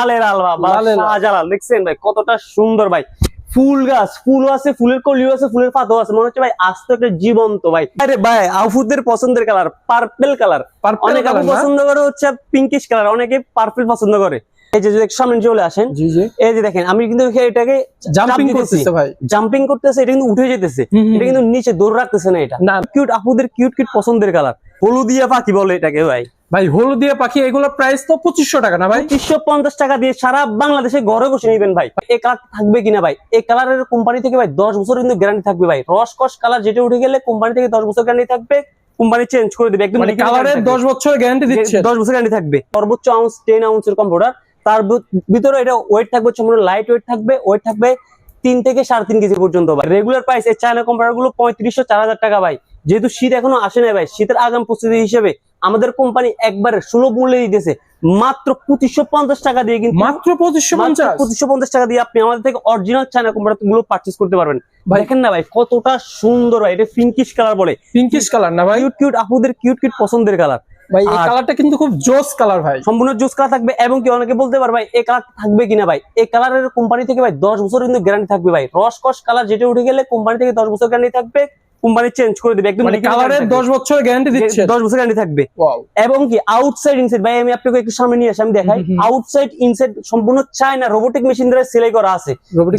লালের আলবা বা শাহজালাল দেখছেন ভাই কতটা সুন্দর ভাই। ফুল গাছ ফুলও আছে ফুলের কলিও আছে ফুলের পাতাও আছে। মনে হচ্ছে ভাই আস্ত একটা জীবন্ত ভাই। আরে ভাই আফুদের পছন্দের কালার পার্পেল কালার অনেক আপু পছন্দ করে হচ্ছে পিঙ্কিশ কালার অনেকে পার্পেল পছন্দ করে। এই যে সামনে চলে আসেন এই যে দেখেন আমি কিন্তু এটাকে জাম্পিং করতেছে ভাই। জাম্পিং করতেছে এটা কিন্তু উঠে যেতেছে। এটা কিন্তু নিচে দৌড় রাখতেছে না এটা। না। কিউট আপুদের কিউট কিউট পছন্দের কালার হলুদিয়া পাখি বলে এটাকে ভাই। ভাই হলুদিয়া পাখি এগুলো প্রাইস তো পঁচিশশো টাকা না ভাই? পঁচিশশো পঞ্চাশ টাকা দিয়ে সারা বাংলাদেশে ঘরে বসে নিবেন ভাই। এই কালার থাকবে কিনা ভাই? এই কালারের কোম্পানি থেকে ভাই দশ বছর কিন্তু গ্যারান্টি থাকবে ভাই। রস কস কালার যেটা উঠে গেলে কোম্পানি থেকে দশ বছর গ্যারান্টি থাকবে কোম্পানি চেঞ্জ করে দেবে একদম মানে কালারের দশ বছর গ্যারান্টি দিচ্ছে। দশ বছর গ্যারান্টি থাকবে। সর্বোচ্চ আউন্স টেন কম্পিউটার তার ভিতরে এটা ওয়েট থাকবে লাইট ওয়েট থাকবে ওয়েট থাকবে তিন থেকে সাড়ে তিন কেজি পর্যন্ত ভাই। রেগুলার প্রাইস এই চায়না কম্পিউটারগুলো পঁয়ত্রিশশো চার হাজার টাকা ভাই। যেহেতু শীত এখনও আসে না ভাই শীতের আগাম প্রস্তুতি হিসেবে আমাদের কোম্পানি একবারে সুলভ মূল্যে দিতেছে। মাত্র পঁচিশশো পঞ্চাশ টাকা দিয়ে কিন্তু মাত্র পঁচিশশো পঞ্চাশ? পঁচিশশো পঞ্চাশ টাকা দিয়ে আপনি আমাদের থেকে অরিজিনাল চায়না কম্পিউটারগুলো পার্চেস করতে পারবেন। দেখেন না ভাই কতটা সুন্দর ভাই এটা পিঙ্কিশ কালার বলে। পিঙ্কিশ কালার না ভাই? কিউট কিউট আপুদের কিউট কিউট পছন্দের কালার ভাই এই কালারটা কিন্তু খুব জোস কালার ভাই। সম্পূর্ণ জুস কালার থাকবে এবং কি অনেকে বলতে পারে ভাই এই কালার থাকবে কিনা ভাই? এই কালারের কোম্পানি থেকে ভাই দশ বছর কিন্তু গ্যারান্টি থাকবে ভাই। রস কস কালার যেটা উঠে গেলে কোম্পানি থেকে দশ বছর গ্যারান্টি থাকবে। কোম্পানি চেঞ্জ করে দেবে একদম কালারের guarantee দশ বছর গ্যারান্টি দিচ্ছে। দশ বছর গ্যারান্টি থাকবে। এবং কি আউটসাইড ইনসাইড ভাই আমি আপনাকে একটু সামনে নিয়ে আসি আমি দেখাই। আউটসাইড ইনসাইড সম্পূর্ণ চায়না রোবোটিক মেশিন দ্বারা সেলাই করা আছে।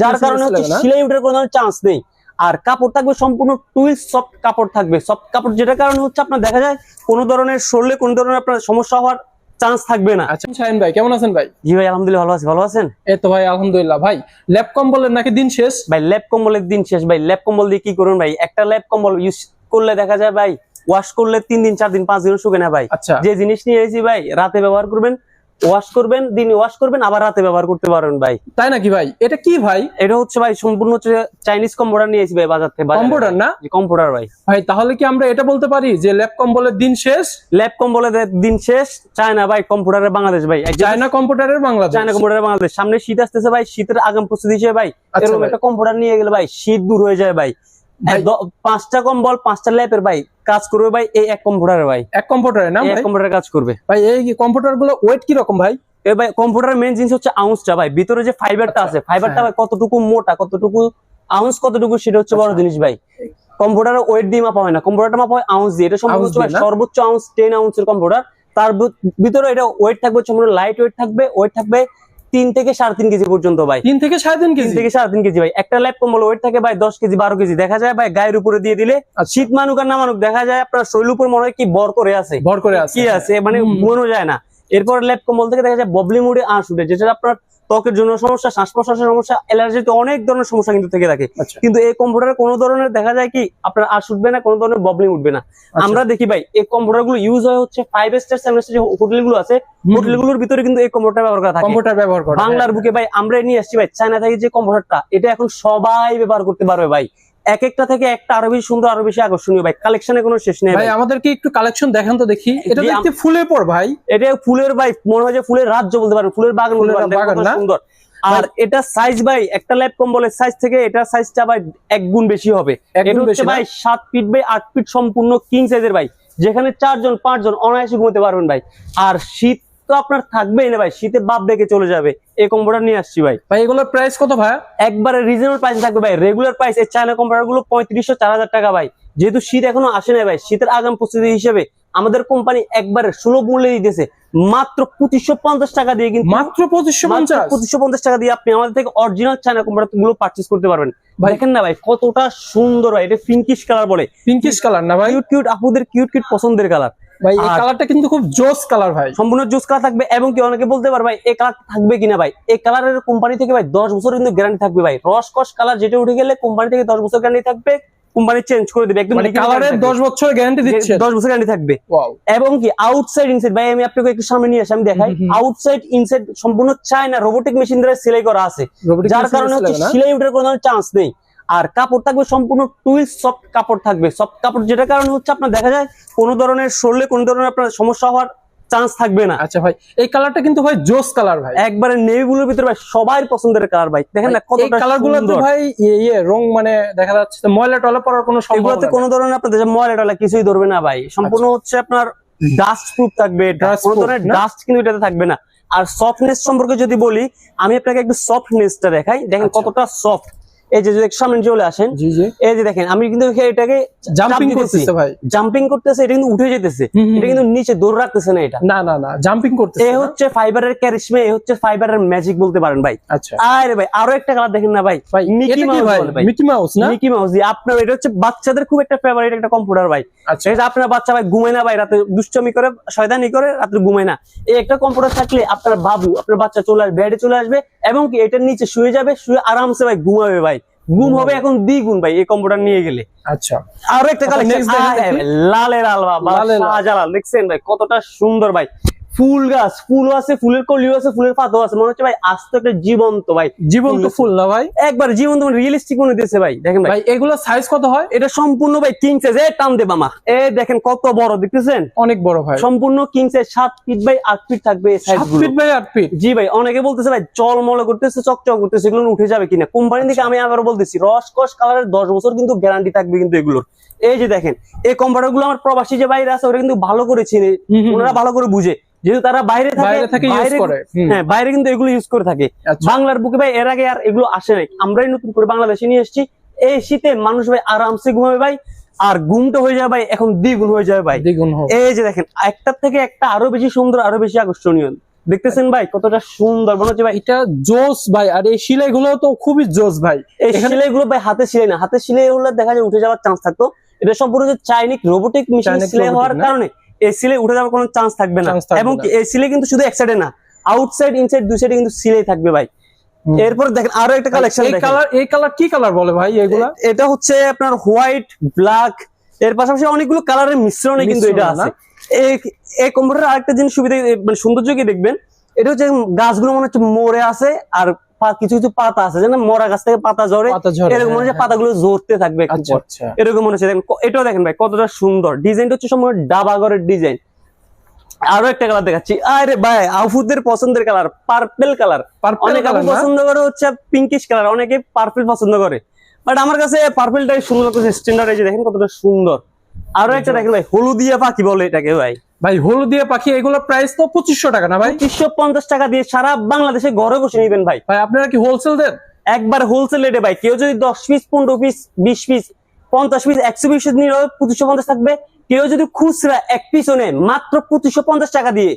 যার কারণে হচ্ছে? সেলাই উঠার কোনো চান্স নেই। আর কাপড় থাকবে সম্পূর্ণ টুইল সফট কাপড় থাকবে। সফট কাপড় যেটার কারণে হচ্ছে আপনার দেখা যায় কোনো ধরনের শরীরে কোনো ধরনের আপনার সমস্যা হওয়ার চান্স থাকবে না। আচ্ছা শাহিন ভাই কেমন আছেন ভাই? জি ভাই আলহামদুলিল্লাহ ভালো আছি ভালো আছেন? এই তো ভাই আলহামদুলিল্লাহ। ভাই ল্যাপ কম্বলের নাকি দিন শেষ? ভাই ল্যাপ কম্বলের দিন শেষ। ভাই ল্যাপ কম্বল দিয়ে কি করুন ভাই? একটা ল্যাপ কম্বল ইউজ করলে দেখা যায় ভাই ওয়াশ করলে তিন দিন চার দিন পাঁচ দিন শুকে না ভাই। আচ্ছা। যে জিনিস নিয়ে এসেছি ভাই রাতে ব্যবহার করবেন ওয়াশ করবেন দিনে ওয়াশ করবেন আবার রাতে ব্যবহার করতে পারবেন ভাই। তাই নাকি ভাই? এটা কি ভাই? এটা হচ্ছে ভাই সম্পূর্ণ হচ্ছে চাইনিজ কম্পিউটার নিয়েছি ভাই বাজার থেকে কম্পিউটার না? কম্পিউটার ভাই। ভাই তাহলে কি আমরা এটা বলতে পারি যে ল্যাপ কম্বলের দিন শেষ? ল্যাপ কম্বলের দিন শেষ চায়না ভাই কম্পিউটারের বাংলাদেশ ভাই। চায়না কম্পিউটারের বাংলাদেশ। চায়না কম্পিউটারের বাংলাদেশ। সামনে শীত আসতেছে ভাই শীতের আগাম প্রস্তুতি হিসেবে ভাই আচ্ছা এরকম একটা কম্পিউটার নিয়ে গেলে ভাই শীত দূর হয়ে যায় ভাই। পাঁচটা কম্বল পাঁচটা ল্যাপের ভাই কাজ করবে ভাই এই এক কম্পিউটারে ভাই। এক কম্পিউটারে না এক কম্পিউটার কাজ করবে। ভাই এই কম্পিউটারগুলো ওয়েট কি রকম ভাই? এ ভাই কম্পিউটারের মেন জিনিস হচ্ছে আউন্সটা ভাই। ভিতরে যে ফাইবারটা আচ্ছা, আছে ফাইবারটা হ্যাঁ। ভাই কতটুকু মোটা কতটুকু আউন্স কতটুকু সেটা হচ্ছে বড় আচ্ছা। জিনিস ভাই। কম্পিউটারের ওয়েট দিয়ে মাপা হয় না। কম্পিউটারটা মাপা হয় আউন্স দিয়ে। এটা ভাই সর্বোচ্চ আউন্স টেন আউন্সের কম্পিউটার। তার ভিতরে এটা ওয়েট থাকবে হচ্ছে লাইট ওয়েট থাকবে ওয়েট থাকবে তিন থেকে সাড়ে তিন কেজি পর্যন্ত ভাই। তিন থেকে সাড়ে তিন কেজি? থেকে সাড়ে তিন কেজি ভাই। একটা ল্যাপ কম্বল ওয়েট থাকে ভাই দশ কেজি বারো কেজি। দেখা যায় ভাই গায়ের উপরে দিয়ে দিলে আচ্ছা। শীত মানুক আর না মানুক দেখা যায় আপনার শৈল উপর মনে হয় কি বর করে আছে। বর করে আছে। কি আছে? মানে মনে যায় না। এরপর ল্যাপ কম্বল থেকে দেখা যায় ববলি মুডে আঁশ উঠে যেটা আপনার ত্বকের জন্য সমস্যা শ্বাস প্রশ্বাসের সমস্যা অ্যালার্জিতে অনেক ধরনের সমস্যা কিন্তু থেকে থাকে। আচ্ছা। কিন্তু এই কম্পিউটারে কোনো ধরনের দেখা যায় কি আপনার আর উঠবে না কোনো ধরনের ববলিং উঠবে না। আচ্ছা। আমরা দেখি ভাই এই কম্পিউটারগুলো ইউজ হয় হচ্ছে ফাইভ স্টার সেভেন স্টার যে হোটেলগুলো আছে হোটেলগুলোর ভিতরে কিন্তু এই কম্পিউটার ব্যবহার করা থাকে। কম্পিউটার ব্যবহার করা বাংলার বুকে ভাই আমরা নিয়ে আসছি ভাই চায়না থেকে যে কম্পিউটারটা এটা এখন সবাই ব্যবহার করতে পারবে ভাই। এক একটা থেকে একটা আরও বেশি সুন্দর আরও বেশি আকর্ষণীয়। ভাই কালেকশনে কোনো শেষ নেই ভাই আমাদেরকে একটু কালেকশন দেখান তো দেখি। এটা দেখতে ফুলের পর ভাই। এটা ফুলের ভাই মনে হয় যে ফুলের রাজ্য বলতে পারেন। ফুলের বাগান বলতে পারেন। বাগান সুন্দর। আর এটা সাইজ ভাই একটা ল্যাপ কম্বলের সাইজ থেকে এটা সাইজটা ভাই এক গুণ বেশি হবে। এটা হচ্ছে ভাই সাত ফিট বাই আট ফিট সম্পূর্ণ কিং সাইজের ভাই। যেখানে চারজন পাঁচজন অনায়াসে ঘুমোতে পারবেন ভাই। আর শীত তো আপনার থাকবেই না ভাই শীতে বাপ ডেকে চলে যাবে। এই কম্পিউটার নিয়ে আসছি ভাই। ভাই এগুলোর প্রাইস কত ভাই? একবারে রিজনেবল প্রাইস থাকবে ভাই। রেগুলার প্রাইস এই চায়না কম্পিউটারগুলো পঁয়ত্রিশশো চার হাজার টাকা ভাই। যেহেতু শীত এখনও আসে না ভাই শীতের আগাম প্রস্তুতি হিসেবে আমাদের কোম্পানি একবারে সুলভ মূল্যে দিতেছে। মাত্র পঁচিশশো পঞ্চাশ টাকা দিয়ে কিন্তু মাত্র পঁচিশশো পঞ্চাশ? পঁচিশশো পঞ্চাশ টাকা দিয়ে আপনি আমাদের থেকে অরিজিনাল চায়না কম্পিউটারগুলো পার্চেস করতে পারবেন। ভাই- দেখেন না ভাই কতটা সুন্দর ভাই এটা পিঙ্কিশ কালার বলে। পিঙ্কিশ কালার না ভাই? কিউট কিউট আপুদের কিউট কিউট পছন্দের কালার ভাই এই কালারটা কিন্তু খুব জোস কালার ভাই। সম্পূর্ণ জুস কালার থাকবে এবং কি অনেকে বলতে পারে ভাই এই কালার থাকবে কিনা ভাই? এই কালারের কোম্পানি থেকে ভাই দশ বছর কিন্তু গ্যারান্টি থাকবে ভাই। রস কস কালার যেটা উঠে গেলে কোম্পানি থেকে দশ বছর গ্যারান্টি থাকবে কোম্পানি চেঞ্জ করে দেবে একদম মানে কালারের guarantee দশ বছর গ্যারান্টি। দিচ্ছে। দশ বছর গ্যারান্টি থাকবে. এবং কি আউটসাইড ইনসাইড ভাই আমি আপনাকে একটু সামনে নিয়ে আসি আমি দেখাই। আউটসাইড ইনসাইড সম্পূর্ণ চায়না রোবোটিক মেশিন দ্বারা সেলাই করা আছে। যার কারণে হচ্ছে সেলাই উঠার কোনো চান্স নেই। আর কাপড় থাকবে সম্পূর্ণ টুইল সফট কাপড় থাকবে। সফট কাপড় যেটার কারণে হচ্ছে আপনার দেখা যায় কোনো ধরনের শরীরে কোনো ধরনের আপনার সমস্যা হওয়ার চান্স থাকবে না। আচ্ছা ভাই এই কালারটা কিন্তু ভাই জোস কালার ভাই। একবারে নেভি ব্লুর ভিতরে ভাই সবাই পছন্দের কালার ভাই। দেখেন না কতটা কালারগুলো সুন্দর। ভাই ইয়ে ইয়ে রং মানে দেখা যাচ্ছে ময়লা টয়লা পড়ার কোনো এগুলোতে সম্ভাবনা কোনো ধরনের আপনার যে ময়লা টলা কিছুই ধরবে না ভাই। সম্পূর্ণ হচ্ছে আপনার ডাস্ট প্রুফ থাকবে। কোনো ধরনের ডাস্ট কিন্তু এটাতে থাকবে না। আর সফটনেস সম্পর্কে যদি বলি আমি আপনাকে একটু সফটনেসটা দেখাই। দেখেন আচ্ছা। কতটা সফট এই যে যদি সামনে চলে আসেন। এই যে দেখেন আমি কিন্তু এটাকে জাম্পিং করতেছে ভাই। জাম্পিং করতেছে এটা কিন্তু উঠে যেতেছে। এটা কিন্তু নিচে দৌড় রাখতেছে না এটা। না না না জাম্পিং করতেছে এ হচ্ছে ফাইবারের ক্যারিশমা এ হচ্ছে ফাইবারের ম্যাজিক বলতে পারেন ভাই। আচ্ছা। আরে ভাই আরও একটা কালার দেখেন না ভাই। মিকি মাউস ভাই? মিকি মাউস না? মিকি মাউস আপনার এটা হচ্ছে বাচ্চাদের খুব একটা ফেভারিট একটা কম্পিউটার ভাই। আচ্ছা। সেটা আপনার বাচ্চা ভাই ঘুমায় না ভাই রাতে দুষ্টমি করে শয়তানি করে রাতে ঘুমায় না। এই একটা কম্পিউটার থাকলে আপনার বাবু আপনার বাচ্চা চলে আসবে বেডে চলে আসবে এবং কি এটার নিচে শুয়ে যাবে শুয়ে আরামসে ভাই ঘুমাবে ভাই। গুম হবে এখন দ্বিগুণ ভাই এই কম্পিউটার নিয়ে গেলে। আচ্ছা। আরও একটা আচ্ছা, কালেকশন দেখি। লালের আলবা লালের। দেখছেন ভাই কতটা সুন্দর ভাই। ফুল গাছ ফুলও আছে ফুলের কলিও আছে ফুলের পাতাও আছে। মনে হচ্ছে ভাই আস্ত একটা জীবন্ত ভাই। জীবন্ত ফুল ফুল না ভাই? একবার জীবন্ত রিয়েলিস্টিক মনে দিয়েছে ভাই দেখেন ভাই। ভাই এগুলো সাইজ কত হয়? এটা সম্পূর্ণ ভাই কিং সাইজ এ টান দে মামা এ দেখেন কত বড় দেখতেছেন? অনেক বড় ভাই। সম্পূর্ণ কিং সাইজ সাত ফিট বাই আট ফিট থাকবে এই সাইজ ফিট বাই আট ফিট জি ভাই অনেকে বলতেছে ভাই জল মলে করতেছে চকচক করতেছে এগুলো উঠে যাবে কিনা? কোম্পানি থেকে আমি আবার বলতেছি রস কস কালারের দশ বছর কিন্তু গ্যারান্টি থাকবে কিন্তু এগুলোর। এই যে দেখেন এই কম্পিউটারগুলো আমার প্রবাসী যে বাইরে আছে ওরা কিন্তু ভালো করে চিনে। ওনারা ভালো করে বুঝে। যেহেতু তারা বাইরে থাকে হ্যাঁ বাইরে কিন্তু এগুলো ইউজ করে থাকে। আচ্ছা। বাংলার বুকে ভাই এর আগে আর এগুলো আসে নাই। আমরাই নতুন করে বাংলাদেশে নিয়ে এসেছি। এই শীতে মানুষ ভাই আরামসে ঘুমাবে ভাই আর ঘুমটা হয়ে যাবে ভাই এখন দ্বিগুণ হয়ে যাবে ভাই। দ্বিগুণ এই যে দেখেন একটার থেকে একটা আরও বেশি সুন্দর আরও বেশি আকর্ষণীয়। দেখতেছেন ভাই কতটা সুন্দর মনে হচ্ছে ভাই। এটা জোস ভাই আর এই সিলাই গুলো তো খুবই জোস ভাই। এই সিলাই গুলো ভাই হাতে সিলাই না হাতে সিলাই হলে দেখা যায় উঠে যাওয়ার চান্স থাকতো। এটা সম্পূর্ণ যে চাইনিক রোবোটিক মেশিন সিলাই হওয়ার কারণে। এই সিলাই উঠে যাওয়ার কোনো চান্স থাকবে না। এবং এই সিলাই কিন্তু শুধু এক সাইডে না আউটসাইড ইনসাইড দুই সাইডে কিন্তু সিলাই থাকবে ভাই। এরপর দেখেন আরও একটা কালেকশন এই কালার এই কালার কি কালার বলে ভাই এগুলা? এটা হচ্ছে আপনার হোয়াইট ব্ল্যাক এর পাশাপাশি অনেকগুলো কালারের মিশ্রণে কিন্তু এটা আছে। এই এই কম্পিউটার আরেকটা জিনিস সুবিধা মানে সৌন্দর্য কি দেখবেন এটা হচ্ছে গাছগুলো মনে হচ্ছে মরে আছে আর কিছু কিছু পাতা আছে যেন মরা গাছ থেকে পাতা ঝরে এরকম মনে হচ্ছে হ্যাঁ, পাতাগুলো ঝরতে থাকবে আচ্ছা। আচ্ছা। এরকম মনে হচ্ছে দেখেন এটাও দেখেন ভাই কতটা সুন্দর। ডিজাইনটা হচ্ছে সম্পূর্ণ ডাবাগরের ডিজাইন। আরও একটা কালার দেখাচ্ছি। আরে ভাই আউফুদের পছন্দের কালার পার্পেল কালার অনেকে পছন্দ করে হচ্ছে পিঙ্কিশ কালার অনেকে পার্পল পছন্দ করে। বাট আমার কাছে পার্পলটাই সুন্দর স্ট্যান্ডার্ড এই যে দেখেন কতটা সুন্দর। আরও একটা দেখেন ভাই হলুদিয়া পাখি বলে এটাকে ভাই। ভাই হলুদিয়া পাখি এগুলোর প্রাইস তো পঁচিশশো টাকা না ভাই? পঁচিশশো পঞ্চাশ টাকা দিয়ে সারা বাংলাদেশে ঘরে বসে নিবেন ভাই। ভাই আপনারা কি হোলসেল দেন? একবার হোলসেল রেটে ভাই কেউ যদি দশ পিস পনেরো পিস বিশ পিস পঞ্চাশ পিস একশো পিস নিলে পঁচিশশো পঞ্চাশ থাকবে। কেউ যদি খুচরা এক পিসও নেয় মাত্র পঁচিশশো পঞ্চাশ টাকা দিয়ে।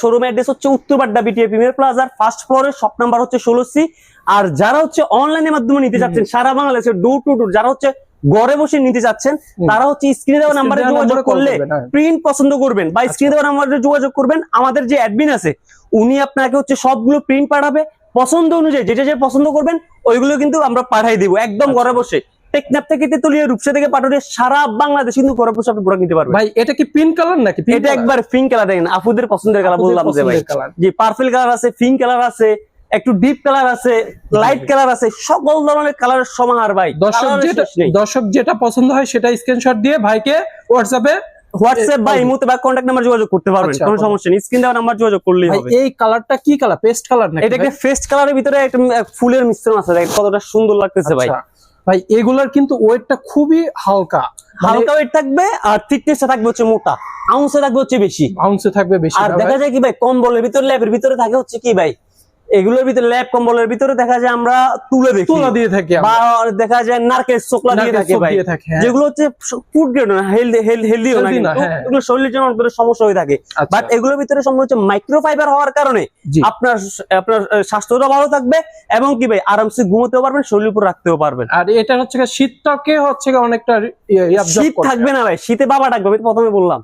শোরুম অ্যাড্রেস হচ্ছে উত্তর বাড্ডা বিটিএ প্রিমিয়ার প্লাজার ফার্স্ট ফ্লোরে শপ নাম্বার হচ্ছে ষোলো সি আর যারা হচ্ছে অনলাইনের মাধ্যমে নিতে চাচ্ছেন সারা বাংলাদেশে ডোর টু ডোর যারা হচ্ছে ঘরে বসে নিতে চাচ্ছেন তারা হচ্ছে স্ক্রিনে দেওয়া নাম্বারে যোগাযোগ করলে হ্যাঁ। প্রিন্ট পছন্দ করবেন বা স্ক্রিনে দেওয়া নাম্বারে যোগাযোগ করবেন আমাদের যে অ্যাডমিন আছে উনি আপনাকে হচ্ছে সবগুলো প্রিন্ট পাঠাবে পছন্দ অনুযায়ী যেটা যে পছন্দ করবেন ওইগুলো কিন্তু আমরা পাঠাই দিব একদম আচ্ছা। ঘরে বসে। টেকনাপ থেকে তেতুলিয়া রূপসা থেকে পাঠালে সারা বাংলাদেশ কিন্তু ঘরে বসে আপনি প্রোডাক্ট নিতে পারবেন। ভাই এটা কি পিঙ্ক কালার নাকি? এটা একবার পিঙ্ক কালার দেখেন আপুদের পছন্দের কালার বললাম যে ভাই। জি পার্পল কালার আছে পিঙ্ক কালার আছে একটু ডিপ কালার আছে লাইট কালার আছে সকল ধরনের কালারের সমাহার ভাই। দর্শক যেটা দর্শক যেটা পছন্দ হয় সেটা স্ক্রিনশট দিয়ে ভাইকে হোয়াটসঅ্যাপে হোয়াটসঅ্যাপ বা বলবেন। ইমোতে বা কন্ট্যাক্ট নাম্বার যোগাযোগ করতে পারবেন আচ্ছা, কোনো সমস্যা নেই। স্ক্রিন দেওয়া নাম্বার যোগাযোগ করলেই হবে। এই কালারটা কি কালার পেস্ট কালার নাকি এটা একটা ফেস্ট কালারের ভিতরে একটা ফুলের মিশ্রণ আছে। দেখেন কতটা সুন্দর লাগতেছে ভাই। ভাই আচ্ছা। এগুলার কিন্তু ওয়েটটা খুবই হালকা। মানে হালকা ওয়েট থাকবে আর থিকনেসটা থাকবে হচ্ছে মোটা। আউন্সে থাকবে হচ্ছে বেশি। বাউন্সে থাকবে বেশি আর দেখা যায় কি ভাই কম্বলের ভিতরে ল্যাবের ভিতরে থাকে হচ্ছে কি ভাই? এগুলোর ভিতরে ল্যাব কম্বলের ভিতরে দেখা যায় আমরা তুলে দেখি। তুলা দিয়ে থাকি বা দেখা যায় নারকেল চোকলা দিয়ে থাকে ভাই। হ্যাঁ। যেগুলো হচ্ছে ফুড গ্রেড না হেলদি হেলদিও না হ্যাঁ। এগুলো শরীরের জন্য অনেক সমস্যা হয়ে থাকে। আচ্ছা। বাট এগুলোর ভিতরে সম্ভব হচ্ছে মাইক্রোফাইবার হওয়ার কারণে আপনার আপনার স্বাস্থ্যটা ভালো থাকবে এবং কি ভাই আরামসে ঘুমোতেও পারবেন শরীরের উপর রাখতেও পারবেন। আর এটা হচ্ছে শীতটাকে হচ্ছে অনেকটা শীত থাকবে না ভাই শীতে বাবা ডাকবে প্রথমে বললাম।